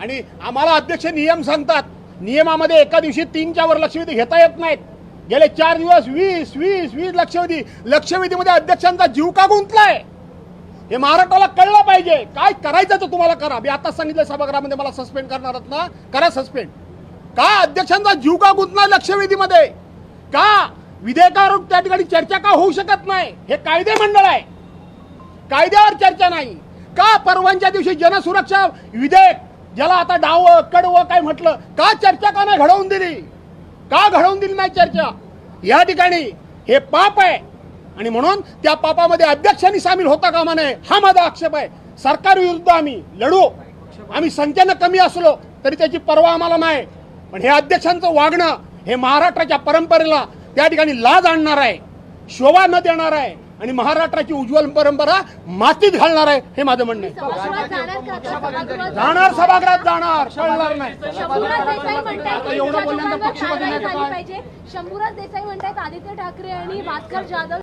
आणि आम्हाला अध्यक्ष नियम सांगतात. नियमामध्ये एका दिवशी तीनच्या वर लक्षवेधी घेता येत नाहीत. गेले चार दिवस वीस वीस वीस लक्षवेधी. लक्षवेधीमध्ये अध्यक्षांचा जीव का गुंतलाय? हे महाराष्ट्राला कळलं पाहिजे. काय करायचं तर तुम्हाला करा. मी आता सांगितलं सभागृहामध्ये मला सस्पेंड करणार ना? करा सस्पेंड का अध्यक्षांचा जीव का गुंतलाय लक्षवेधीमध्ये? का विधेयकावर त्या ठिकाणी चर्चा का होऊ शकत नाही? हे कायदे मंडळ आहे. कायद्यावर चर्चा नाही. का परवानच्या दिवशी जनसुरक्षा विधेयक ज्याला आता डाव कडवं काय म्हटलं का चर्चा का नाही घडवून दिली? का घडवून दिली नाही चर्चा? या ठिकाणी हे पाप आहे. आणि म्हणून त्या पापामध्ये अध्यक्षांनी सामील होता कामा नये. हा माझा आक्षेप आहे. सरकार विरुद्ध आम्ही लढू. आम्ही संख्येनं कमी असलो तरी त्याची पर्वा आम्हाला नाही. पण हे अध्यक्षांचं वागणं हे महाराष्ट्राच्या परंपरेला त्या ठिकाणी लाज आणणार आहे. शोभा न देणार आहे. आणि महाराष्ट्राची उज्ज्वल परंपरा मातीत घालणार आहे हे माझं म्हणणं आहे जाणार? सभागृहात जाणार कळणार नाही एवढं बोलल्यानंतर? पाहिजे शंभूराज देसाई म्हणतायत आदित्य ठाकरे आणि भास्कर जाधव